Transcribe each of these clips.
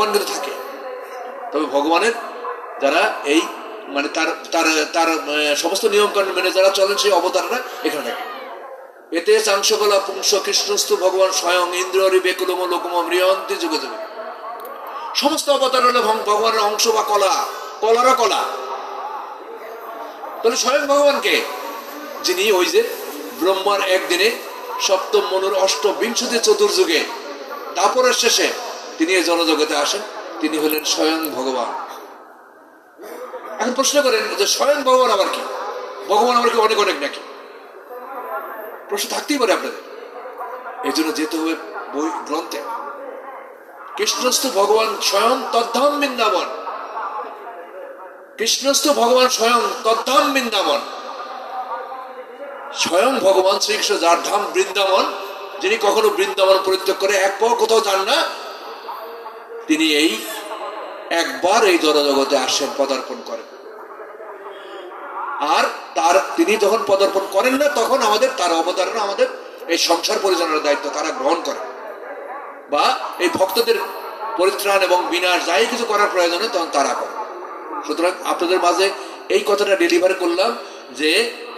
ভগবান কিন্তু থাকে। তবে ভগবানের যারা এই মানে তার তার তার সমস্ত নিয়ম কানুন মেনে যারা চলেন সেই অবতাররা এখানে থাকে। এতে চাংসকলা, পুংস কৃষ্ণস্তু ভগবান স্বয়ং ইন্দ্রহরি বেকুলম লোকম মৃয়ন্তি যুগে যুগে। সমস্ত অবতার হলো ভগবানের অংশ বা কলা। কলারও কলা। তাহলে স্বয়ং ভগবানকে যিনি ওই যে ব্রহ্মার একদিনে সপ্তম মনুর অষ্টবিংশতি চতুর্যুগে দাপরের শেষে তিনি এই জনজগতে আসেন, তিনি হলেন স্বয়ং ভগবান। এখন প্রশ্ন করেন যে স্বয়ং ভগবান আবার কি? ভগবান আবার কি অনেক অনেক নাকি? প্রশ্ন থাকতেই পারে আপনাদের। এই জন্য যেতে হবে বই গ্রন্থে। কৃষ্ণস্থ ভগবান স্বয়ং তদ্ধাম বৃন্দাবন। কৃষ্ণস্থ ভগবান স্বয়ং তদ্ধাম বৃন্দাবন। স্বয়ং ভগবান শ্রীকৃষ্ণ যার ধাম বৃন্দাবন, যিনি কখনো বৃন্দাবন পরিত্যাগ করে এক পাও কোথাও যান না তিনি এই একবার এই জনজগতে আসেন পদার্পণ করেন। আর তার তিনি যখন পদার্পণ করেন না, তখন আমাদের তার অবতারণা আমাদের এই সংসার পরিচালনার দায়িত্ব তারা গ্রহণ করে। বা এই ভক্তদের পরিত্রাণ এবং বিনাশ যাই কিছু করার প্রয়োজনে তখন তারা করে। সুতরাং আপনাদের মাঝে এই কথাটা ডেলিভার করলাম যে,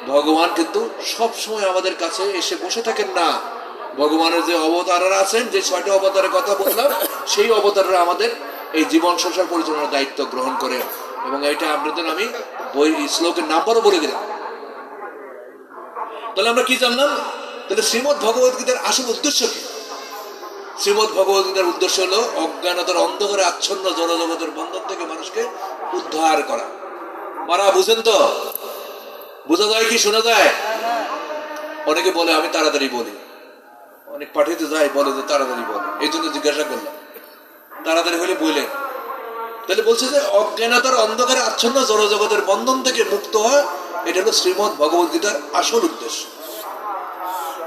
ভগবান কিন্তু সব সময় আমাদের কাছে এসে বসে থাকেন না। ভগবানের যে অবতাররা আছেন, যে ছয়টা অবতারের কথা বললাম, সেই অবতাররা আমাদের এই জীবন সংসার পরিচালনার দায়িত্ব গ্রহণ করে এবং এটা আপনাদের আমি বই শ্লোকের নাম্বারও বলে দিলাম। তাহলে আমরা কি জানলাম? তাহলে শ্রীমদ ভগবত গীতার আসল উদ্দেশ্য কি? শ্রীমদ ভগবত গীতার উদ্দেশ্য হলো অজ্ঞানতার অন্ধকারে আচ্ছন্ন জনজগতের বন্ধন থেকে মানুষকে উদ্ধার করা। মারা, বুঝেন তো? বোঝা যায় কি, শোনা যায়? অনেকে বলে, আমি তাড়াতাড়ি বলি। অনেক পাঠিয়ে যায়, বলে যে তাড়াতাড়ি বলে। এই জন্য জিজ্ঞাসা করলাম। তাড়াতাড়ি হলে বললেন তাহলে বলছে যে অজ্ঞানতার অন্ধকারে আচ্ছন্ন জনজগতের বন্ধন থেকে মুক্ত হওয়া, এটা হলো শ্রীমদ ভগবত গীতার আসল উদ্দেশ্য।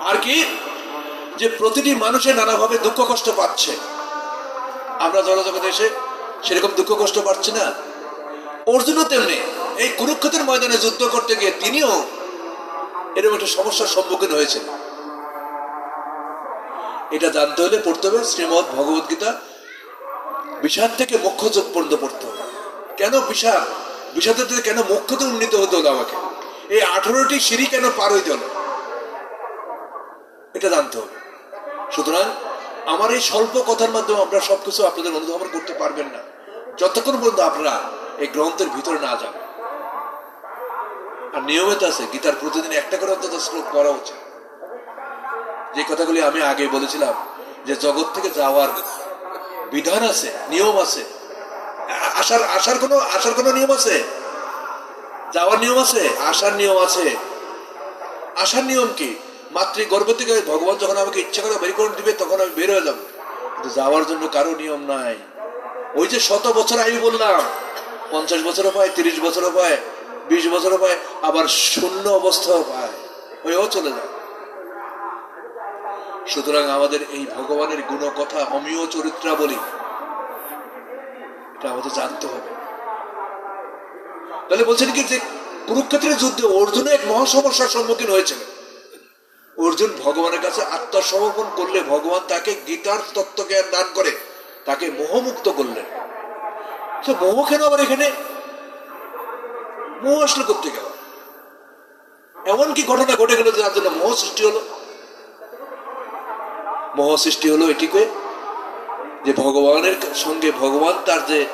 আর কি? যে প্রতিটি মানুষে নানাভাবে দুঃখ কষ্ট পাচ্ছে। আমরা জনজগতে এসে সেরকম দুঃখ কষ্ট পাচ্ছি না। অর্জুনও তেমনি। এই কুরুক্ষেত্রের ময়দানে যুদ্ধ করতে গিয়ে তিনিও এরকম একটা সমস্যার সম্মুখীন হয়েছেন। এটা জানতে হলে পড়তে হবে, শ্রীমদ ভগবত গীতা। বিষাদ থেকে মোক্ষ যোগ পর্যন্ত পড়তে হবে। কেন বিষাদ? বিষাদের থেকে কেন মোক্ষতে উন্নীত হতে হলো আমাকে? এই আঠারোটি সিঁড়ি কেন পার হইতে হলো? এটা জানতে হবে। সুতরাং আমার এই স্বল্প কথার মাধ্যমে আপনারা সবকিছু আপনাদের অনুধাবন করতে পারবেন না। যতক্ষণ পর্যন্ত আপনারা এই গ্রন্থের ভিতরে না যান। আর নিয়মিত আছে, গীতার প্রতিদিন একটা করে অন্তত শ্লোক পড়া উচিত। যে কথাগুলি আমি আগে বলেছিলাম, যে জগৎ থেকে যাওয়ার বিধান আছে, নিয়ম আছে। আসার আসার কোনো আসার কোনো নিয়ম আছে? যাওয়ার নিয়ম আছে? আসার নিয়ম আছে। আসার নিয়ম কি? মাতৃ গর্ভ থেকে ভগবান যখন আমাকে ইচ্ছা করে বের করে দিবে, তখন আমি বের হয়ে যাব। কিন্তু যাওয়ার জন্য কারও নিয়ম নাই। ওই যে শত বছর আমি বললাম, পঞ্চাশ বছরও পায়, তিরিশ বছরও পায়, বিশ বছরও পায়, আবার শূন্য অবস্থাও পায়। ওইও চলে যায়। সুতরাং আমাদের এই ভগবানের গুণ কথা অমীয় চরিত্রাবলী, এটা আমাদের জানতে হবে। তাহলে বলছেন কি যে কুরুক্ষেত্রের যুদ্ধে অর্জুন এক মহা সমস্যার সম্মুখীন হয়েছিলেন অর্জুন ভগবানের কাছে আত্মসমর্পণ করলে ভগবান তাকে গীতার তত্ত্ব জ্ঞান দান করে, তাকে মোহমুক্ত করলেন। তো মোহ কেন আবার এখানে? মোহ আসলে করতে গেল এমন কি ঘটনা ঘটে গেল যার জন্য মোহ সৃষ্টি হলো। মোহ সৃষ্টি হলো এটিকে, যে ভগবানের সঙ্গে ভগবান তার যে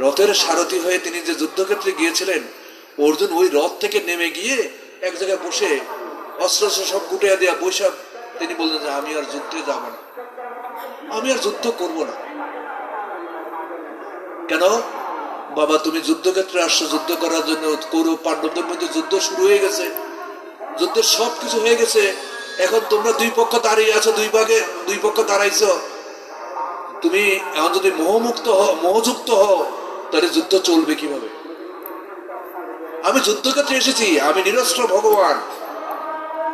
রথের সারথি হয়ে তিনি যে যুদ্ধক্ষেত্রে গিয়েছিলেন, অর্জুন ওই রথ থেকে নেমে গিয়ে এক জায়গায় বসে অস্ত্র অস্ত্র সব গুটিয়ে দেওয়া বৈশাখ তিনি বললেন যে, আমি আর যুদ্ধে যাব না। আমি আর যুদ্ধ করব না। কেন? বাবা, তুমি যুদ্ধক্ষেত্রে আসছো, যুদ্ধ করার জন্য কৌরব পাণ্ডবদের মধ্যে যুদ্ধ শুরু হয়ে গেছে। যুদ্ধের সব কিছু হয়ে গেছে। এখন তোমরা দুই পক্ষ দাঁড়িয়ে আছো, দুই ভাগে, দুই পক্ষ দাঁড়াইছো। তুমি এখন যদি মোহমুক্ত হও, মোহযুক্ত হও, তাহলে যুদ্ধ চলবে কীভাবে? আমি যুদ্ধক্ষেত্রে এসেছি, আমি নিরস্ত্র ভগবান।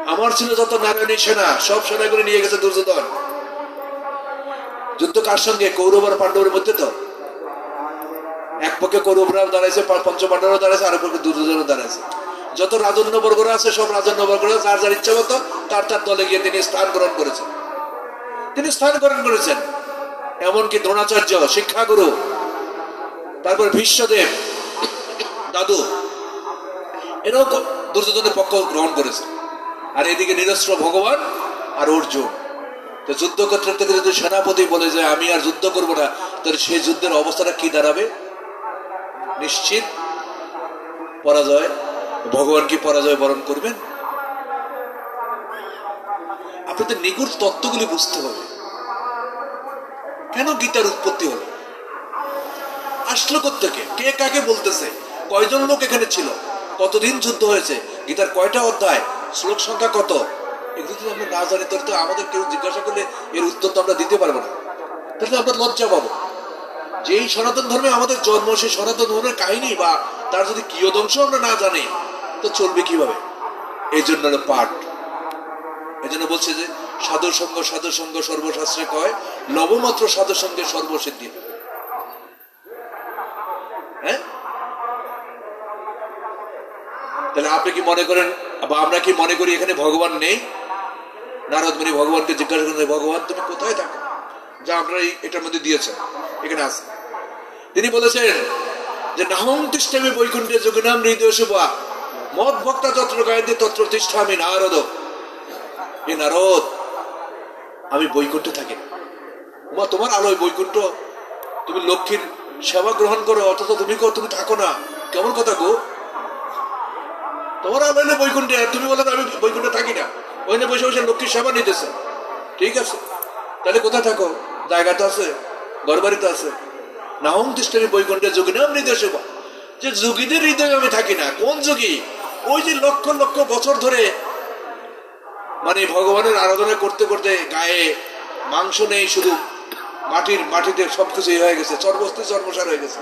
আমার ছিল যত নারায়ণী সেনা, সব সেনাগুলো নিয়ে গেছে দুর্যোধন। যুদ্ধ কার সঙ্গে? কৌরব আর পাণ্ডবের মধ্যে তো। এক পক্ষে কৌরবরাও দাঁড়াইছে পা- পঞ্চপাণ্ডবরাও দাঁড়াইছে, আর পক্ষে দুর্যোধনও দাঁড়াইছে। যত রাজন্য বর্গরা আছে, সব রাজন্য বর্গরা যার যার ইচ্ছা মতো তার তার দলে গিয়ে তিনি স্থান গ্রহণ করেছেন। তিনি স্থান গ্রহণ করেছেন। এমনকি দ্রোণাচার্য, শিক্ষাগুরু, তারপর ভীষ্মদেব, দাদু, এরাও দুর্যোধনের পক্ষ গ্রহণ করেছে। আর এদিকে নিরস্ত্র ভগবান আর অর্জুন। তো যুদ্ধ যুদ্ধক্ষেত্র থেকে যদি সেনাপতি বলে যে, আমি আর যুদ্ধ করব না, তাহলে সেই যুদ্ধের অবস্থাটা কি দাঁড়াবে? নিশ্চিত পরাজয় ভগবান কি পরাজয় বরণ করবেন? আপনাদের নিগুড় তত্ত্বগুলি বুঝতে হবে। কেন গীতার উৎপত্তি হলো? আসলো থেকে কে কাকে বলতেছে? কয়জন লোক এখানে ছিল? কতদিন যুদ্ধ হয়েছে? গীতার কয়টা অধ্যায়? শ্লোক সংখ্যা কত? এগুলো যদি আমরা না জানি, তাহলে তো আমাদের কেউ জিজ্ঞাসা করলে এর উত্তর তো আমরা দিতে পারব না। তাহলে আমরা লজ্জা পাবো। যেই সনাতন ধর্মে আমাদের জন্ম, সেই সনাতন ধর্মের কাহিনী বা তার যদি কিয়দংশ আমরা না জানি তো চলবে কীভাবে? এই জন্য পাঠ। এই জন্য বলছে যে, সাধু সঙ্গ সাধু সঙ্গ সর্বশাস্ত্রে কয় লবমাত্র সাধু সঙ্গে সর্বসিদ্ধি। হ্যাঁ? তাহলে আপনি কি মনে করেন, বা আমরা কি মনে করি এখানে ভগবান নেই? নারদ মুনি ভগবানকে জিজ্ঞাসা করেন, ভগবান, তুমি কোথায় থাকো? যা আপনারা এটার মধ্যে দিয়েছেন। এখানে আছে। তিনি বলেছেন যে, নাহং তিষ্ঠামি বৈকুণ্ঠে যোগনাম হৃদয় শুভা। মদ ভক্তা তত্র গায়ন্তি তত্র তিষ্ঠা আমি নারদ। এ নারদ, আমি বৈকুণ্ঠে থাকি। মা তোমার আলোয় বৈকুণ্ঠ। তুমি লক্ষ্মীর সেবা গ্রহণ করো, অথচ তুমি কো তুমি থাকো না। কেমন কথা গো? তোমার আলোয় বৈকুণ্ঠে? তুমি বলো আমি বৈকুণ্ঠে থাকি না। ওইখানে বসে বসে লক্ষ্মীর সেবা নিতেছে। ঠিক আছে। তাহলে কোথায় থাকো? জায়গা তো আছে? ঘর বাড়ি তো আছে? নাহং তিষ্ঠামি বৈকুণ্ঠে যোগী নাম হৃদয় সেবা। যে যোগীদের হৃদয়ে আমি থাকি না, কোন যোগী? ওই যে লক্ষ লক্ষ বছর ধরে মানে ভগবানের আরাধনা করতে করতে গায়ে মাংস নেই, শুধু মাটির মাটিতে সবকিছু হয়ে গেছে, সর্বস্তি সর্বসার হয়ে গেছে।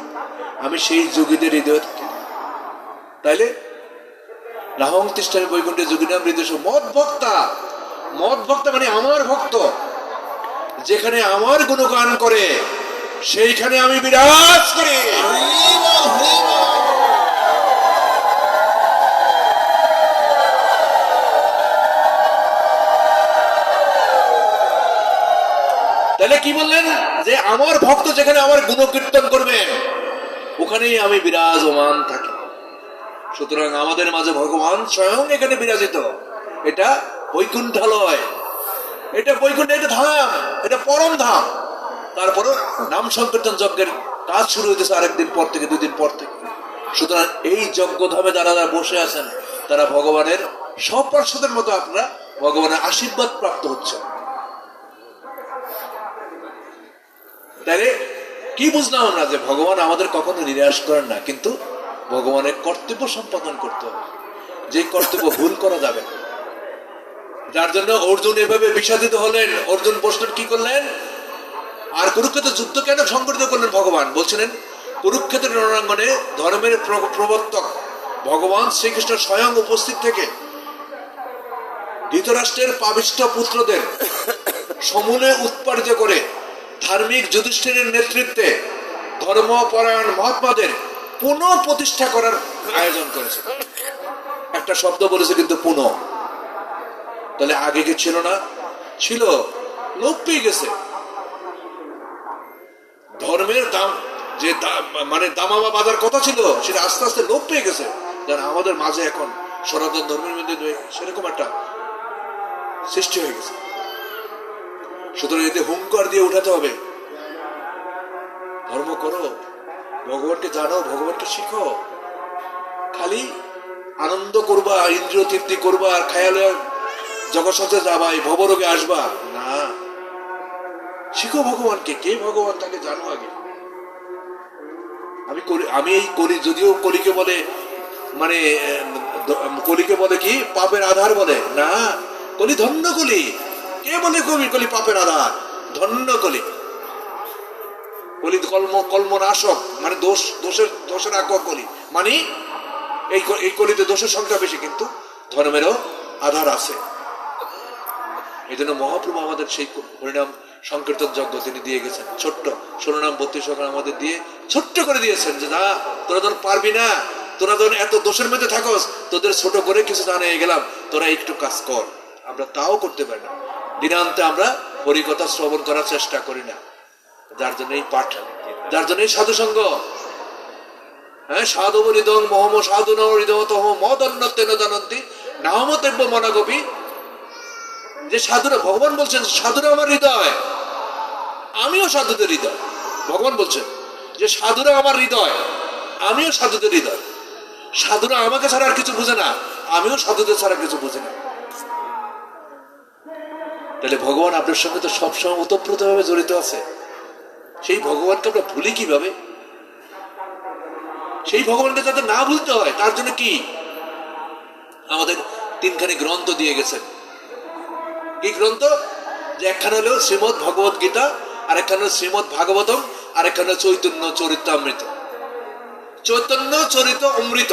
আমি সেই যোগীদের হৃদয়ে থাকি। তাইলে রাহং তিষ্ঠামী বৈকুণ্ঠে যোগীনাম হৃদয় মদ ভক্তা মদ ভক্তা মানে আমার ভক্ত। যেখানে আমার গুণগান করে, সেইখানে আমি বিরাজ করি। তাহলে কি বললেন? যে আমার ভক্ত যেখানে আমার গুণকীর্তন করবেন ওখানেই আমি বিরাজমান থাকি। সুতরাং আমাদের মাঝে ভগবান স্বয়ং এখানে বিরাজিত। এটা বৈকুণ্ঠালয়। এটা বৈকুণ্ঠ, এটা ধাম, এটা পরম ধাম। তারপরে নাম সংকীর্তন যজ্ঞের কাজ শুরু হইতেছে আরেকদিন পর থেকে, দুদিন পর থেকে। সুতরাং এই যজ্ঞ ধামে যারা যারা বসে আছেন, তারা ভগবানের সব পার্শ্বদের মতো আপনারা ভগবানের আশীর্বাদ প্রাপ্ত হচ্ছে তাহলে কি বুঝলাম আমরা যে ভগবান আমাদের কখনো নিরাশ করেন না, কিন্তু ভগবানের কর্তব্য সম্পাদন করতে হবে। যে কর্তব্য ভুল করা যাবে যার জন্য অর্জুন এভাবে বিষাদিত হলেন, অর্জুন বসলেন, কি করলেন? আর কুরুক্ষেত্র যুদ্ধ কেন সংগঠিত করলেন ভগবান? বলছিলেন কুরুক্ষেত্রের রণাঙ্গনে ধর্মের প্রবর্তক ভগবান শ্রীকৃষ্ণ স্বয়ং উপস্থিত থেকে ধৃতরাষ্ট্রের পাবিষ্ঠ পুত্রদের সমূলে উৎপাদিত করে ধার্মিক যুধিষ্ঠিরের নেতৃত্বে ধর্মপরায়ণ মহাত্মাদের পুনঃ প্রতিষ্ঠা করার আয়োজন করেছে। একটা শব্দ বলেছে কিন্তু পুনঃ। তাহলে আগে কি ছিল না? ছিল, লোপ পেয়ে গেছে। ধর্মের দাম, যে মানে দামামা বাজার কথা ছিল, সেটা আস্তে আস্তে লোপ পেয়ে গেছে। যেন আমাদের মাঝে এখন সনাতন ধর্মের মধ্যে সেরকম একটা সৃষ্টি হয়ে গেছে। সুতরাং এতে হুঙ্কার দিয়ে উঠাতে হবে। ধর্ম করো, ভগবানকে জানো, ভগবানকে শিখো। খালি আনন্দ করবা, ইন্দ্রিয় তৃপ্তি করবা আর খায়ালে জগৎসতে যাবা এই ভবরোগে আসবা। না। শিখো ভগবানকে, কে ভগবান তাকে জানো আগে? আমি কলি, আমি এই কলি, যদিও কলিকে বলে মানে কলিকে বলে কি, পাপের আধার বলে। না, কলি ধন্য কলি। কে বলে কবি কলি পাপের আধার, ধন্য কলি। কলি কলম, কলমনাশক মানে দোষ, দোষের দোষের আকুয়া কলি। মানে এই এই কলিতে দোষের সংখ্যা বেশি, কিন্তু ধর্মেরও আধার আছে। এই জন্য মহাপ্রভু আমাদের সেই সংকীর্তন যজ্ঞ তিনি দিয়ে গেছেন। ছোট্ট বত্রিশ আমাদের দিয়ে ছোট্ট করে দিয়েছেন যে, না, তোরা তোর পারবি না। তোরা তোর এত দোষের মধ্যে থাকস, তোদের ছোট করে কিছু জানিয়ে গেলাম। তোরা একটু কাজ কর। আমরা তাও করতে পারি না। দিনান্তে আমরা হরিকথা শ্রবণ করার চেষ্টা করি না। যার জন্য এই পাঠ, যার জন্য এই সাধুসঙ্গ। হ্যাঁ সাধু বলিদং মহম সাধু নৃদম তহ মদন্ন তেন জানন্তি। মনাগবি যে সাধুরা, ভগবান বলছেন, সাধুরা আমার হৃদয়। আমিও সাধুদের হৃদয়। ভগবান বলছেন, যে সাধুরা আমার হৃদয়, আমিও সাধুদের হৃদয়। সাধুরা আমাকে ছাড়া আর কিছু বুঝে না, আমিও সাধুদের ছাড়া কিছু বুঝি না। তাহলে ভগবান আপনার সঙ্গে তো সবসময় ওতপ্রোতভাবে জড়িত আছে। সেই ভগবানকে আমরা ভুলি কীভাবে? সেই ভগবানকে যাতে না ভুলতে হয়, তার জন্য কি? আমাদের তিনখানি গ্রন্থ দিয়ে গেছেন। কি গ্রন্থ? যে একখানে হলো শ্রীমদ ভগবত গীতা আর একখানে হলো শ্রীমদ ভাগবতম আর একখানে চৈতন্য চরিতামৃত। চৈতন্য চরিত অমৃত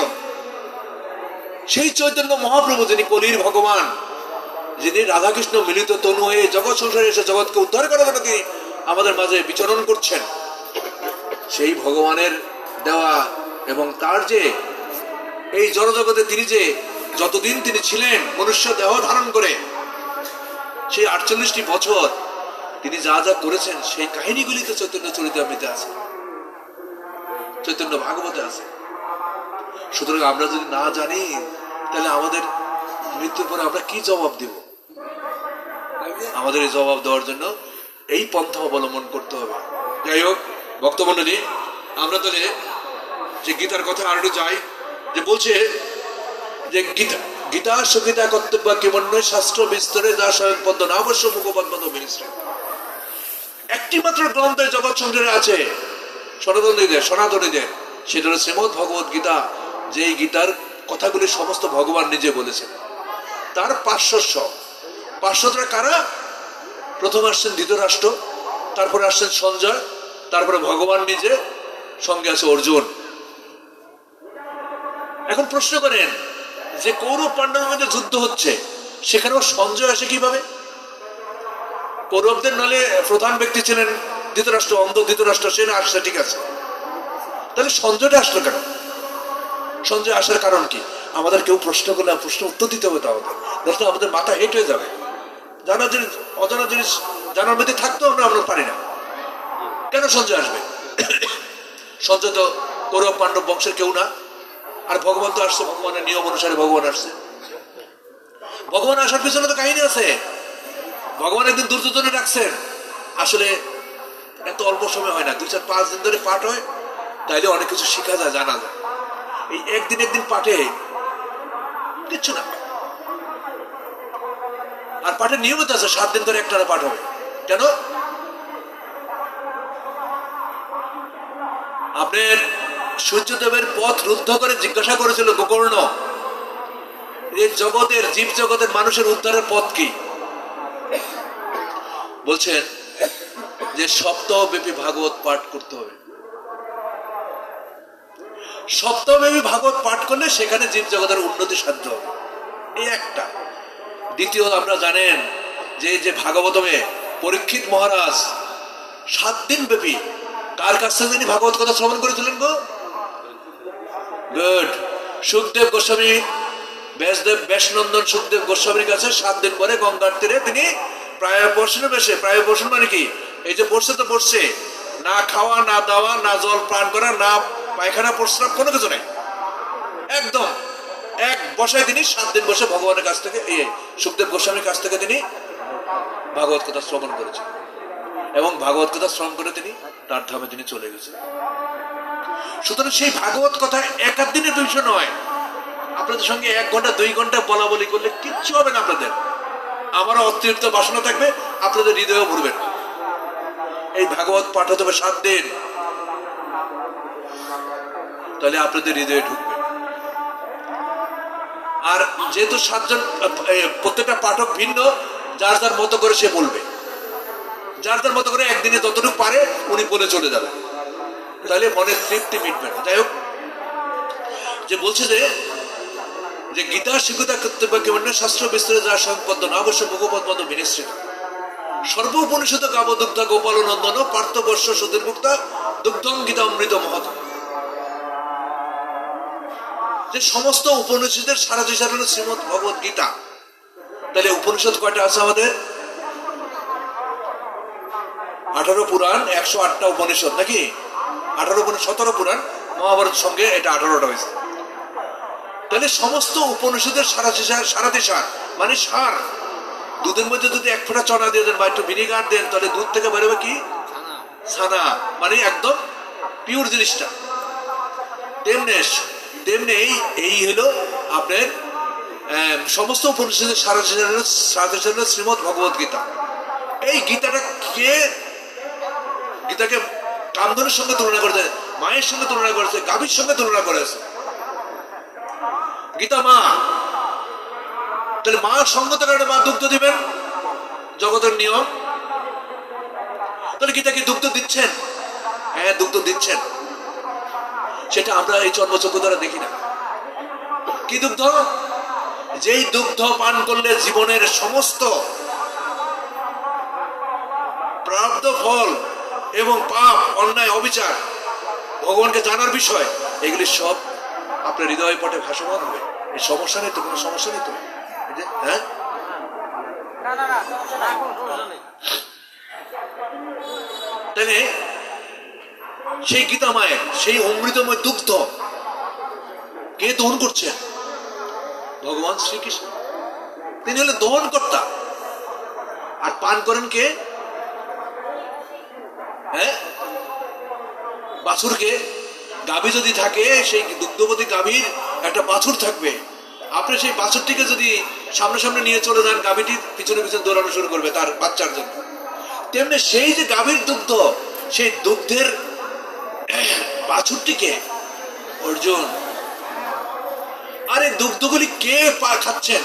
সেই চৈতন্য মহাপ্রভু যিনি কলির ভগবান যিনি রাধাকৃষ্ণ মিলিত তনু হয়ে জগৎ সংসারে এসে জগৎকে উদ্ধার করার জন্য তিনি আমাদের মাঝে বিচরণ করছেন। সেই ভগবানের দেওয়া এবং তার যে এই জড়জগতে তিনি যে যতদিন তিনি ছিলেন মনুষ্য দেহ ধারণ করে, সেই আটচল্লিশটি বছর তিনি যা যা করেছেন, সেই কাহিনীগুলিতে চৈতন্য চরিতামৃতে আছে। চৈতন্য ভাগবতে আছে। সুতরাং আমরা যদি না জানি, তাহলে আমাদের মৃত্যুর পরে আমরা কি জবাব দিব? আমাদের এই জবাব দেওয়ার জন্য এই পন্থা অবলম্বন করতে হবে। যাই হোক, ভক্তমণ্ডলী, আমরা তাহলে যে গীতার কথা আর যাই, যে বলছে যে গীতা গীতা সুগীতা কর্তব্য কিমন্য শাস্ত্র বিস্তরে যা স্বয়ং পদ্ম না অবশ্য মুখপদ্ম মিনিস্ট্রি একটি মাত্র গ্রন্থের জগৎ সংসারে আছে, সনাতনীদের সনাতনীদের। সেটা হলো শ্রীমদ ভগবত গীতা, যেই গীতার কথাগুলি সমস্ত ভগবান নিজে বলেছেন। তার পার্শ্বস্ব পার্শ্বরা কারা? প্রথম আসছেন ধৃতরাষ্ট্র, তারপরে আসছেন সঞ্জয়, তারপরে ভগবান নিজে, সঙ্গে আছে অর্জুন। এখন প্রশ্ন করেন, যে কৌরব পাণ্ডবের মধ্যে যুদ্ধ হচ্ছে, সেখানেও সঞ্জয় আসে কীভাবে? কৌরবদের নলে প্রধান ব্যক্তি ছিলেন ধৃতরাষ্ট্র, অন্ধ ধৃতরাষ্ট্র, সে না আসছে ঠিক আছে। তাহলে সঞ্জয়টা আসলো কেন? সঞ্জয় আসার কারণ কি? আমাদের কেউ প্রশ্ন করলে, প্রশ্ন উত্তর দিতে হবে তো আমাদের আমাদের মাথা হেট হয়ে যাবে। জানা জিনিস অজানা জিনিস জানার মধ্যে থাকতেও আমরা আমরা পারি না। কেন সঞ্জয় আসবে? সঞ্জয় তো কৌরব পাণ্ডব বংশের কেউ না। আর ভগবান তো আসছে, ভগবানের নিয়ম অনুসারে ভগবান আসছে। ভগবান আসার পিছনে তো কাহিনী আছে। ভগবান একদিন দুর্যোধনে রাখছেন আসলে এত অল্প সময় হয় না, দুই চার পাঁচ দিন ধরে পাঠ হয়, তাইলে অনেক কিছু শেখা যায়, জানা যায়। এই একদিন একদিন পাঠে কিচ্ছু না। আর পাঠের নিয়মিত আছে, সাত দিন ধরে একটা পাঠ হবে। কেন? আপনার সূর্যদেবের পথ রুদ্ধ করে জিজ্ঞাসা করেছিল, গোকর্ণ, এই জগতের, জীব জগতের মানুষের উদ্ধারের পথ কি? বলছেন যে সপ্তাহব্যাপী ভাগবত পাঠ করতে হবে। সপ্তাহব্যাপী ভাগবত পাঠ করলে সেখানে জীব জগতের উন্নতি সাধ্য হবে। এই একটা। দ্বিতীয় আমরা জানেন যে যে ভাগবতমে পরীক্ষিত মহারাজ সাত দিন ব্যাপী কার কাছ থেকে তিনি ভাগবত কথা শ্রবণ করেছিলেন গো? গুড সুখদেব গোস্বামী, ব্যাসদেব ব্যাসনন্দন সুখদেব গোস্বামীর কাছে সাত দিন পরে গঙ্গার তীরে তিনি প্রায় পোষণে বেশে। প্রায় পোষণ মানে কি? এই যে পড়ছে তো পড়ছে। না খাওয়া, না দাওয়া, না জল, পান করা, না পায়খানা, প্রস্রাব কোনো কিছু নেই। একদম। এক বসায় তিনি, সাত দিন বসে ভগবানের কাছ থেকে, এই সুখদেব গোস্বামীর কাছ থেকে তিনি ভাগবত কথা শ্রবণ করেছেন। এবং ভাগবত কথা শ্রবণ করে তিনি তার ধামে তিনি চলে গেছেন। সুতরাং সেই ভাগবত কথা এক আধ দিনের বিষয় নয়। আপনাদের সঙ্গে এক ঘণ্টা, দুই ঘণ্টা বলা বলি করলে কিচ্ছু হবে না আপনাদের। আমারও অতিরিক্ত বাসনা থাকবে, আপনাদের হৃদয়ে ভরবেন এই ভাগবত পাঠ হতে হবে সাত দিন। তাহলে আপনাদের হৃদয়ে ঢুকবে। আর যেহেতু সাতজন প্রত্যেকটা পাঠক ভিন্ন, যার যার মতো করে সে বলবে। যার যার মতো করে একদিনে যতটুকু পারে, উনি বলে চলে যাবে। তাহলে মনের তৃপ্তি মিটবে না। যাই হোক, যে বলছে যে যে গীতা শিক্ষতা কর্তব্য কেমন শাস্ত্র বিস্তারে যা সম্পদ না অবশ্য মুখপদ মতো বিনিশ্চিত। সর্ব উপনিষদ কাবদুগ্ধ গোপাল নন্দন পার্থবর্ষ সুধীর মুক্তা দুগ্ধম গীতা অমৃত মহৎ যে সমস্ত উপনিষদের সারা দিশার হলো শ্রীমদ ভগবত গীতা। তাহলে উপনিষদ কয়টা আছে আমাদের? আঠারো পুরাণ একশো আটটা উপনিষদ নাকি? আঠারো উপনিষদ সতেরো পুরাণ। মহাভারত সঙ্গে এটা আঠারোটা হয়েছে। তাহলে সমস্ত উপনিষদের সারা সারা সার মানে সার। দুধের মধ্যে যদি এক ফোঁটা চনা দিয়ে দেন বা একটু ভিনিগার দেন তাহলে দুধ থেকে বেরোবে কি? ছানা। মানে একদম পিওর জিনিসটা। তেমনি তেমনি এই এই হলো আপনার সমস্ত উপনিষদের সারা সারা হলো শ্রীমদ ভগবত গীতা। এই গীতাটা কে, গীতাকে কামধনের সঙ্গে তুলনা করেছে, মায়ের সঙ্গে তুলনা করেছে, গাভীর সঙ্গে তুলনা করেছে? গীতা মা, তাহলে মা সঙ্গত কারণে মা দুগ্ধ দিবেন? জগতের নিয়ম? তাহলে গীতা কি দুগ্ধ দিচ্ছেন? হ্যাঁ দুগ্ধ দিচ্ছেন। সেটা আমরা এই জন্মচক্র দ্বারা দেখি না কি দুগ্ধ যেই দুগ্ধ পান করলে জীবনের সমস্ত প্রাপ্ত ফল এবং পাপ অন্যায় অবিচার ভগবানকে জানার বিষয় এগুলি সব আপনার হৃদয় পটে ভাসমান হবে এই সমস্যা নেই তো কোনো সমস্যা নেই তো হ্যাঁ তাহলে সেই গীতা মায়ের সেই অমৃতময় দুগ্ধ কে দহন করছেন ভগবান শ্রীকৃষ্ণ। তিনি হলেন দহন কর্তা আর পান করেন কে? হ্যাঁ? বাছুরকে। গাভী যদি থাকে, সেই দুগ্ধবতী গাভীর একটা বাছুর থাকবে। আপনি সেই বাছুরটিকে যদি সামনে সামনে নিয়ে চলে যান, গাভীটি পিছনে পিছনে দৌড়ানো শুরু করবে তার বাচ্চার জন্য। তেমনি সেই যে গাভীর দুগ্ধ, সেই দুগ্ধের বাছুরটিকে। অর্জুন, আরে দুগ্ধগুলি কে পা- খাচ্ছেন?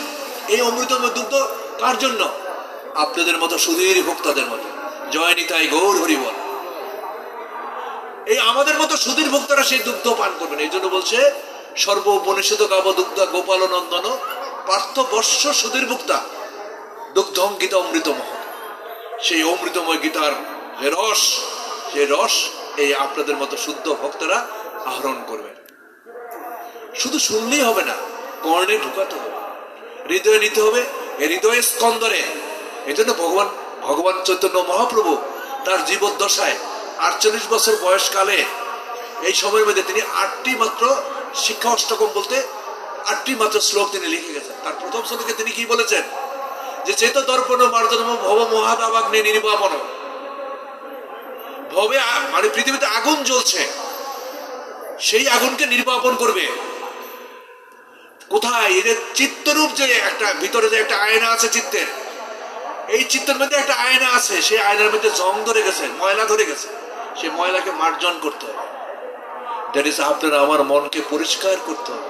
এই অমৃতময় দুগ্ধ কার জন্য? আপনাদের মতো সুধীর ভোক্তাদের মতো। জয় নিতাই গৌর হরিবল। এই আমাদের মতো সুধীর ভক্তরা সেই দুগ্ধ পান করবেন। এই জন্য বলছে সর্ব উপনিষদ গাব দুগ্ধ গোপাল নন্দন পার্থ বর্ষ সুধীর ভুক্তা দুগ্ধ অঙ্কিত অমৃতমহ। সেই অমৃতময় গীতার রস, সেই রস এই আপনাদের মতো শুদ্ধ ভক্তরা আহরণ করবেন। শুধু শুনলেই হবে না, কর্ণে ঢুকাতে হবে। হৃদয়ে নিতে হবে হৃদয়ে স্কন্দরে এই জন্য ভগবান ভগবান চৈতন্য মহাপ্রভু তার জীবদ্দশায় আটচল্লিশ বছর বয়সকালে এই সময়ের মধ্যে তিনি আটটি মাত্র শিক্ষা অষ্টকম বলতে আটটি মাত্র শ্লোক তিনি লিখে গেছেন। তার প্রথম শ্লোকে তিনি কি বলেছেন? যে চেত দর্পণ মার্দনম ভব মহাদাবাগ্নি নির্বাপন ভবে মানে পৃথিবীতে আগুন জ্বলছে। সেই আগুনকে নির্বাপন করবে। কোথায়? যে চিত্তরূপ যে একটা, ভিতরে যে একটা আয়না আছে চিত্তের, এই চিত্তের মধ্যে একটা আয়না আছে। সেই আয়নার মধ্যে জং ধরে গেছে, ময়লা ধরে গেছে। সেই ময়লাকে মার্জন করতে হবে। দ্যাট ইজ আপনার আমার মনকে পরিষ্কার করতে হবে।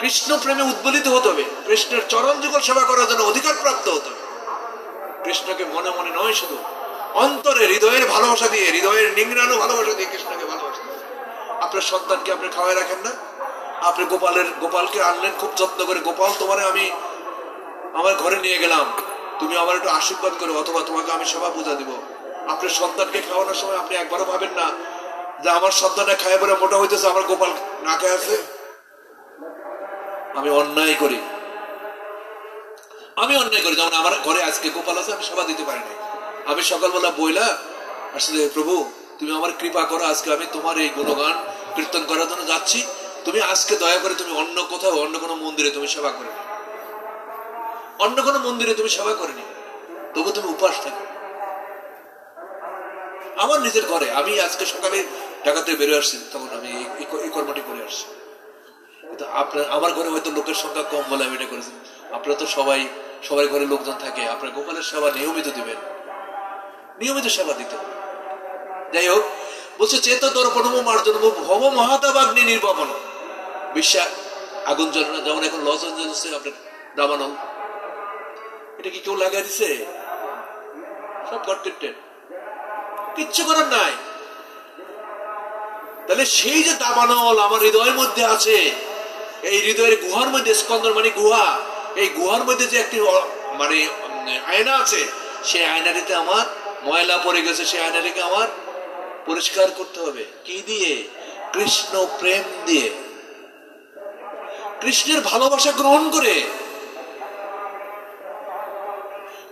কৃষ্ণ প্রেমে উদ্বলিত হতে হবে। কৃষ্ণের চরণ যুগল সেবা করার জন্য অধিকার প্রাপ্ত হতে হবে। কৃষ্ণকে মনে মনে নয় শুধু। অন্তরে হৃদয়ের ভালোবাসা দিয়ে, হৃদয়ের নিংড়ানো ভালোবাসা দিয়ে কৃষ্ণকে ভালোবাসা আপনার সন্তানকে আপনি খাওয়াই রাখেন না। আপনি গোপালের, গোপালকে আনলেন খুব যত্ন করে, গোপাল, তোমারে আমি আমার ঘরে নিয়ে গেলাম। তুমি আমার একটু আশীর্বাদ করো, অথবা তোমাকে আমি সেবা পূজা দিব। আপনার সন্তানকে খাওয়ানোর সময় আপনি একবারও ভাবেন না যে আমার সন্তানটা খায় পরে মোটা হইতেছে, আমার গোপাল না খেয়ে আছে। আমি অন্যায় করি। আমি অন্যায় করি, যেমন আমার ঘরে আজকে গোপাল আছে, আমি সেবা দিতে পারি নাই। আমি সকালবেলা বইলা আসলে, প্রভু, তুমি আমার কৃপা করো, আজকে আমি তোমার এই গুণগান কীর্তন করার জন্য যাচ্ছি। তুমি আজকে দয়া করে তুমি অন্য কোথাও, অন্য কোনো মন্দিরে তুমি সেবা করে। অন্য কোনো মন্দিরে তুমি সেবা করে নি তবু তুমি উপাস থাকো। আমার নিজের ঘরে, আমি আজকে সকালে ঢাকাতে বেরোয় আসছি, তখন আমি এই কর্মটি করে আসছি। কিন্তু আপনার, আমার ঘরে হয়তো লোকের সংখ্যা কম বলে আমি এটা করেছি। আপনারা তো সবাই সবাই ঘরে লোকজন থাকে, আপনার গোপালের সেবা নিয়মিত দিবেন। নিয়মিত সেবা দিতে যাই হোক, বলছে চেত দর্পণম মার্জনম ভব, মহাদাবাগ্নি, নির্বাপন। বিশ্বা আগুন জ্বলনা যেমন এখন লস এঞ্জেলসে আপনার দাবানল। এটা কি কেউ লাগাই দিছে? সব কন্টেন্টেড কিচ্ছু করার নাই। তাহলে সেই যে দাবানল আমার হৃদয়ের মধ্যে আছে, এই হৃদয়ের গুহার মধ্যে, স্কন্দন মানে গুহা, এই গুহার মধ্যে যে একটি মানে আয়না আছে, সেই আয়নাটিতে আমার ময়লা পড়ে গেছে সেই আয়নাটিকে আমার পরিষ্কার করতে হবে। কি দিয়ে? কৃষ্ণ প্রেম দিয়ে। কৃষ্ণের ভালোবাসা গ্রহণ করে।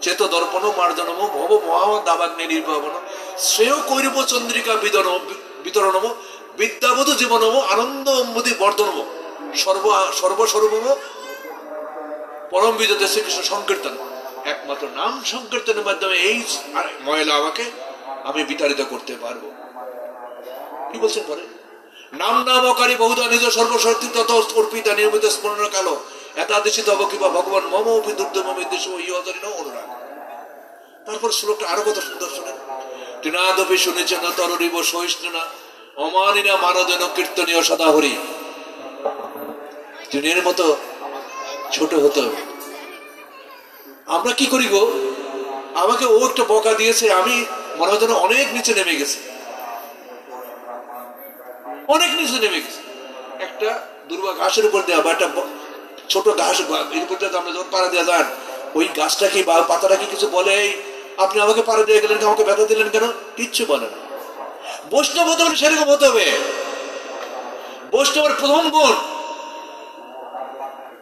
শ্বেত দর্পণ মার্জনম, ভব মহা দাবাগ্নে নির্বাবন শ্রেয় কৈরব চন্দ্রিকা বিদন বিতরণম, বিদ্যাবোধ জীবনম, আনন্দ অম্বুদি বর্ধনম, সর্ব, সর্বস্বরূপম, পরম বিজয় শ্রীকৃষ্ণ সংকীর্তন। একমাত্র নাম সংকীর্তনের মাধ্যমে এই ময়লা আমাকে, আমি বিতাড়িত করতে পারব। কি বলছেন পরে? নাম নামকারী বহুধা নিজ সর্বশক্তি তত অর্পিতা নিয়মিত স্মরণ কালো। এতাদেশিত হব কিবা ভগবান মম অপি দুর্দমী দেশ ইহদরিন অনুরাগ। তারপর শ্লোকটা আরও কত সুন্দর শোনেন। তৃণাদপি শুনেছেন তররিব সহিষ্ণুনা, অমানিনা মানদেন কীর্তনীয় সদাহরি। তৃণের মতো ছোট হতে আমরা কি করি গো আমাকে ও একটা বকা দিয়েছে, আমি মনে হয় অনেক নিচে নেমে গেছে। অনেক নিচে নেমে গেছে। একটা দুর্বা ঘাসের উপর দেওয়া বা একটা ছোট ঘাস এর উপর আমরা যখন পাড়া দেওয়া যান, ওই গাছটা কি বা পাতাটা কি কিছু বলে? আপনি আমাকে পাড়া দিয়ে গেলেন আমাকে ব্যথা দিলেন কেন? কিচ্ছু বলে না। বৈষ্ণব হতে হলে সেরকম হতে হবে। বৈষ্ণবের প্রথম গুণ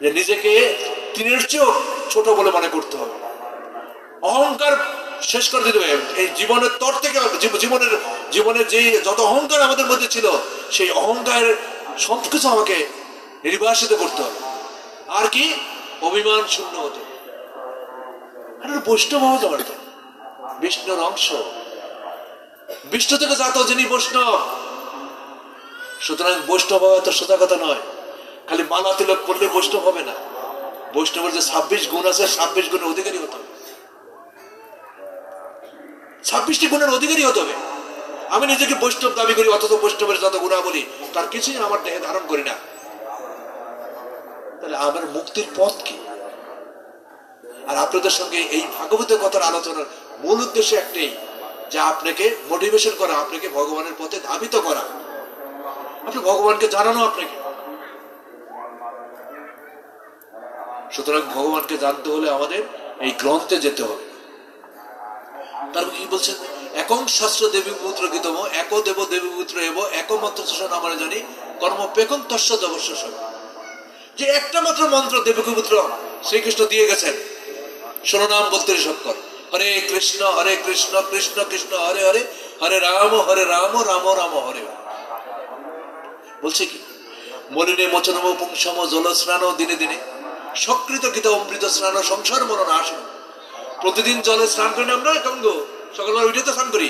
যে নিজেকে তিনের চেয়েও ছোট বলে মনে করতে হবে। অহংকার শেষ করে দিতে হবে। এই জীবনের তর থেকে জীবনের জীবনের যে যত অহংকার আমাদের মধ্যে ছিল, সেই অহংকার সবকিছু আমাকে নির্বাসিত করতে হবে। আর কি? অভিমান শূন্য হতে বৈষ্ণব হওয়া তো বিষ্ণুর অংশ। বিষ্ণু থেকে জাত যিনি বৈষ্ণব। সুতরাং বৈষ্ণব হওয়া তো সোজা কথা নয়। খালি মালা তিলক করলে বৈষ্ণব হবে না। বৈষ্ণবের যে ছাব্বিশ গুণ আছে, ছাব্বিশ গুণের অধিকারী হতে হবে। ছাব্বিশটি গুণের অধিকারী হতে হবে। আমি নিজেকে বৈষ্ণব দাবি করি, অথচ বৈষ্ণবের যত গুণা বলি তার কিছুই আমার দেহে ধারণ করি না। তাহলে আমার মুক্তির পথ কি? আর আপনাদের সঙ্গে এই ভাগবতের কথার আলোচনার মূল উদ্দেশ্য একটাই, যে আপনাকে মোটিভেশন করা, আপনাকে ভগবানের পথে ধাবিত করা। আপনি ভগবানকে জানানো আপনাকে। সুতরাং ভগবানকে জানতে হলে আমাদের এই গ্রন্থে যেতে হবে। তারপর কি বলছেন? একং শাস্ত্র দেবী পুত্র গীতম, এক দেব দেবী পুত্র এব একমাত্র শোষণ আমরা জানি, কর্ম পেকং তস্য দেবস্য। যে একটা মাত্র মন্ত্র দেবকী পুত্র শ্রীকৃষ্ণ দিয়ে গেছেন শোনো নাম বলতে সক্কর হরে কৃষ্ণ হরে কৃষ্ণ কৃষ্ণ কৃষ্ণ, হরে হরে হরে রাম হরে রাম রাম রাম, হরে। বলছে কি? মলিনে মোচনম পুংসম জল স্নান দিনে দিনে। সকৃত গীতা অমৃত স্নান সংসার মরণ আসন। প্রতিদিন জলে স্নান করি আমরা কঙ্গ সকালবেলা উঠে তো স্নান করি।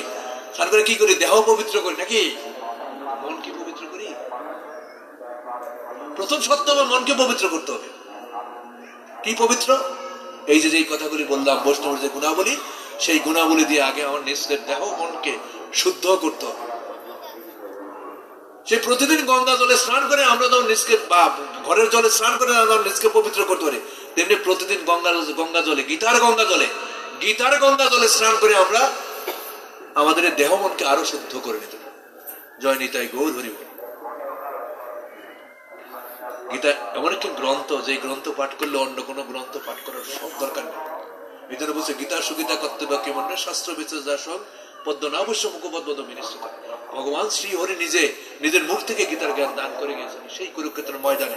স্নান করে কি করি? দেহ পবিত্র করি, নাকি? মন কি পবিত্র করি? প্রথম সত্য আমার মনকে পবিত্র করতে হবে। কি পবিত্র? এই যে যেই কথাগুলি বললাম বৈষ্ণবের যে গুণাবলী, সেই গুণাবলী দিয়ে আগে আমার নিজের দেহ মনকে শুদ্ধ করতে হবে। সে প্রতিদিন গঙ্গা জলে স্নান করে, আমরা যখন নিজকে, বা, ঘরের জলে স্নান করে, আমরা নিজকে পবিত্র করতে পারি, তেমনি প্রতিদিন গঙ্গা গঙ্গা জলে, গীতার গঙ্গা জলে, গীতার গঙ্গা জলে স্নান করে আমরা আমাদের দেহ মনকে আরও শুদ্ধ করে নিতে জয় নিতাই গৌর হরি গীতা এমন একটি গ্রন্থ যে গ্রন্থ পাঠ করলে অন্য কোনো গ্রন্থ পাঠ করার সব দরকার নেই। এই জন্য বলছে, গীতা সুগীতা কর্তব্য কেমন শাস্ত্র বিচার যা সব পদ্ম না অবশ্য মুখপদ্ম মিনিশ্চিত ভগবান শ্রী হরি নিজে নিজের মুখ থেকে গীতার জ্ঞান দান করে গিয়েছেন সেই কুরুক্ষেত্রের ময়দানে।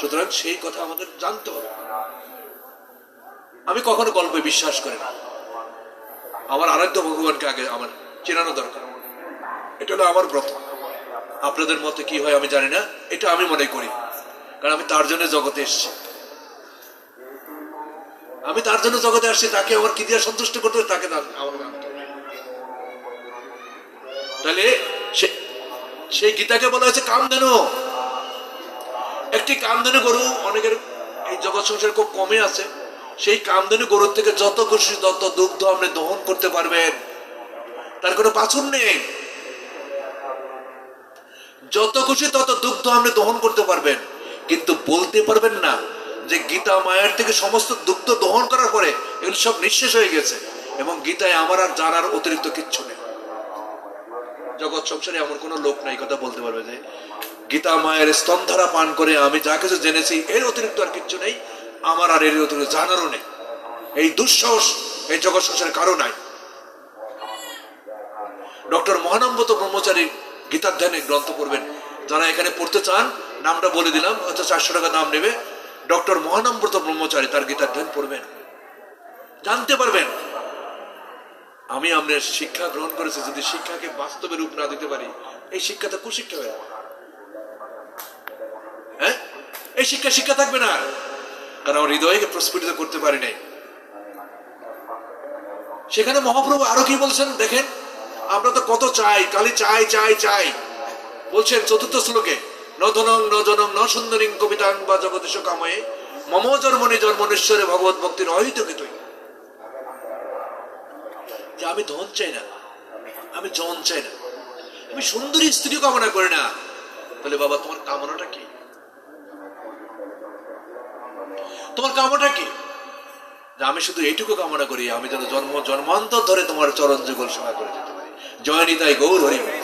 সুতরাং সেই কথা আমাদের জানতে হবে। আমি কখনো গল্পে বিশ্বাস করি না। আমার আরাধ্য ভগবানকে আগে আমার চেনানো দরকার। এটা হলো আমার ব্রত। আপনাদের মতে কি হয় আমি জানি না, এটা আমি মনে করি। কারণ আমি তার জন্য জগতে এসেছি। আমি তার জন্য জগতে আসছি, তাকে আমার কি দিয়ে সন্তুষ্ট করতে তাকে। তাহলে সেই গীতাকে বলা হয়েছে কামধেনু। একটি কামধেনু গরু অনেকের এই জগৎ সংসারে খুব কমে আছে। সেই কামধেনু গরুর থেকে যত খুশি তত দুগ্ধ আপনি দহন করতে পারবেন। তার কোনো পাছন নেই। যত খুশি তত দুগ্ধ আপনি দহন করতে পারবেন। কিন্তু বলতে পারবেন না যে গীতা মায়ের থেকে সমস্ত দুগ্ধ দহন করার পরে এগুলো সব নিঃশেষ হয়ে গেছে। এবং গীতায় আমার আর জানার অতিরিক্ত কিচ্ছু নেই। জগৎ সংসারে এমন কোনো লোক নাই, কথা বলতে পারবে যে, গীতা মায়ের স্তনধারা পান করে আমি যা কিছু জেনেছি, এর অতিরিক্ত আর কিচ্ছু নেই, আমার আর এর অতিরিক্ত জানারও নেই। এই দুঃসাহস এই জগৎ সংসারে কারও নাই। ডক্টর মহানম্বত ব্রহ্মচারী গীতাধ্যানে গ্রন্থ পড়বেন। যারা এখানে পড়তে চান, নামটা বলে দিলাম হয়তো চারশো টাকা দাম নেবে। ডক্টর মহানম্রত ব্রহ্মচারী তার গীতাধ্যান পড়বেন জানতে পারবেন। আমি আপনার শিক্ষা গ্রহণ করেছি, যদি শিক্ষাকে বাস্তবে রূপ না দিতে পারি, এই শিক্ষাটা কুশিক্ষা হয়ে হ্যাঁ? এই শিক্ষা শিক্ষা থাকবে না। কারণ আমার হৃদয়কে প্রস্ফুটিত করতে পারি নাই। সেখানে মহাপ্রভু আরও কি বলছেন দেখেন? আমরা তো কত চাই খালি চাই চাই চাই। বলছেন চতুর্থ শ্লোকে ন ধনং ন সুন্দরীং কবিতাং বা জগদীশ কাময়ে মম জন্মনি জন্মনেশ্বরে ভগবত ভক্তির অহিত তুই যে আমি ধন চাই না, আমি জন চাই না, আমি সুন্দরী স্ত্রী কামনা করি না বলে বাবা, তোমার কামনাটা কি? তোমার কামনাটা কি? যে আমি শুধু এইটুকু কামনা করি, আমি যেন জন্ম, জন্মান্তর ধরে তোমার চরণ যুগল সেবা করে যেতে পারি। জয় নিতাই গৌর হরি বল।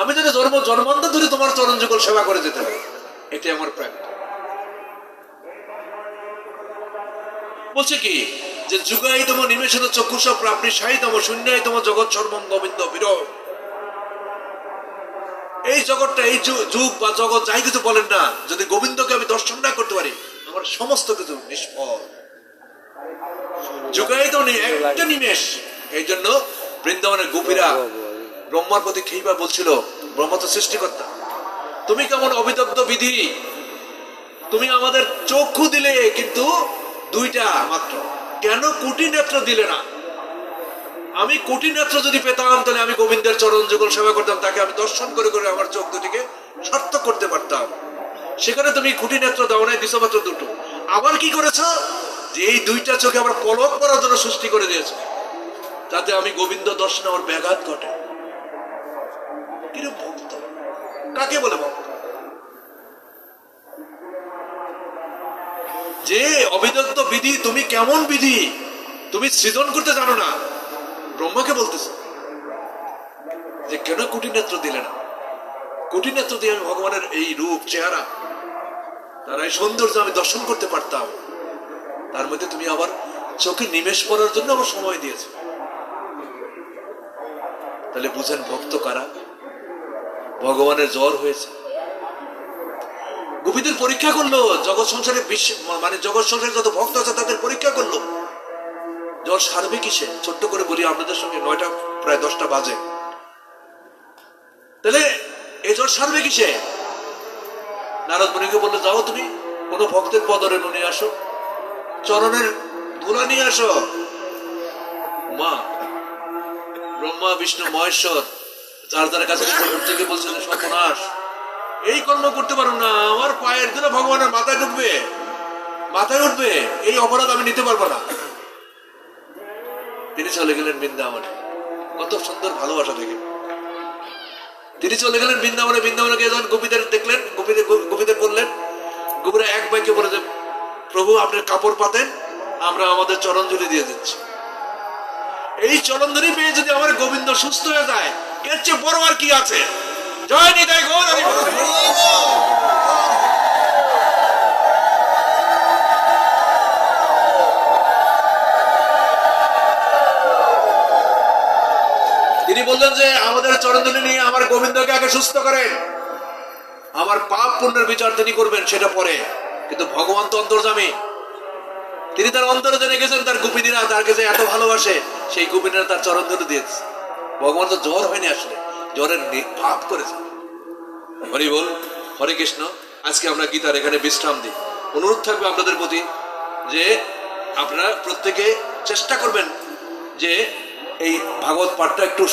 আমি যেন জন্ম জন্মান্তর ধরে তোমার চরণ যুগল সেবা করে যেতে পারি, এটাই আমার প্রাপ্য। বলছে কি, যে যুগাই তম নিমেষণ চক্ষুষ প্রাপ্তি সাই তম শূন্যাই তম জগৎ সর্বম গোবিন্দ বিরহ এই জগৎটা, এই যুগ বা জগৎ যাই কিছু বলেন না, যদি গোবিন্দকে আমি দর্শন না করতে পারি, আমার সমস্ত কিছু নিষ্ফল। যুগাই তো একটা নিমেষ এই জন্য বৃন্দাবনের গোপীরা ব্রহ্মার প্রতি খেইবা বলছিল, ব্রহ্মা তো সৃষ্টিকর্তা। তুমি কেমন অবিদগ্ধ বিধি? তুমি আমাদের চক্ষু দিলে কিন্তু দুইটা মাত্র। কেন কোটি নেত্র দিলে না? আমি কোটি নেত্র যদি পেতাম, তাহলে আমি গোবিন্দের চরণ যুগল সেবা করতাম, তাকে আমি দর্শন করে করে আমার চোখ দুটিকে সার্থক করতে পারতাম। সেখানে তুমি কোটি নেত্র দাও নাই, দিছো মাত্র দুটো। আবার কি করেছ? যে এই দুইটা চোখে আবার পলক করার জন্য সৃষ্টি করে দিয়েছে। তাতে আমি গোবিন্দ দর্শনে আমার ব্যাঘাত ঘটে। কিরূপ ভক্ত কাকে বলে ভক্ত যে অবিদগ্ধ বিধি, তুমি কেমন বিধি? তুমি সৃজন করতে জানো না। ব্রহ্মাকে বলতেছে যে, কেন কুটি নেত্র দিলে না? কুটি নেত্র দিয়ে আমি ভগবানের এই রূপ, চেহারা, তার এই সৌন্দর্য আমি দর্শন করতে পারতাম। তার মধ্যে তুমি আবার চোখে নিমেষ পড়ার জন্য আমার সময় দিয়েছ। তাহলে বুঝেন ভক্ত কারা? ভগবানের জ্বর হয়েছে। গোপীদের পরীক্ষা করল, জগৎ সংসারে বিশ্ব মানে জগৎ সংসারে যত ভক্ত আছে তাদের পরীক্ষা করল। জ্বর সারবে কিসে? ছোট্ট করে বলি, আপনাদের সঙ্গে নয়টা, প্রায় দশটা বাজে। তাহলে, এই জ্বর সারবে কিসে? নারদ মুনিকে বলল, যাও তুমি, কোনো ভক্তের পদরে নিয়ে আসো। চরণের ধুলা নিয়ে আসো। মা, ব্রহ্মা, বিষ্ণু, মহেশ্বর চার দ্বারের কাছে থেকে বলছে যে সর্বনাশ। এই কর্ম করতে পারো না, আমার পায়ের দিলে ভগবানের মাথায় ঢুকবে। মাথায় উঠবে, এই অপরাধ আমি নিতে পারব না। তিনি চলে গেলেন বৃন্দাবনে। কত সুন্দর ভালোবাসা থেকে তিনি চলে গেলেন বৃন্দাবনে বৃন্দাবনে গিয়ে যখন গোপীদের দেখলেন, গোপীদের গোপীদের বললেন, গোপীরা এক বাইকে বলে যে, প্রভু, আপনার কাপড় পাতেন, আমরা আমাদের চরণজুলি দিয়ে দিচ্ছি। এই চরণধরি পেয়ে যদি আমার গোবিন্দ সুস্থ হয়ে যায় এর চেয়ে বড় আর কি আছে? জয় তিনি বললেন যে, আমাদের চরণধুলি নিয়ে আমার গোবিন্দকে আগে সুস্থ করেন। আমার পাপ পুণ্যের বিচার তিনি করবেন, সেটা পরে। কিন্তু ভগবান তো অন্তর্জামী তিনি তার অন্তরে জেনে গেছেন, তার গোপিনীরা তার কাছে এত ভালোবাসে, সেই গোপিনীরা তার চরণ দিয়েছে। ভগবান তো জ্বর হয়নি আসলে। জ্বরের ভাব করেছে। হরি বল, হরে কৃষ্ণ, আজকে আমরা গীতার এখানে বিশ্রাম দিই। অনুরোধ থাকবে আপনাদের প্রতি যে আপনারা প্রত্যেকে চেষ্টা করবেন যে এই ভাগবত পাঠটা একটু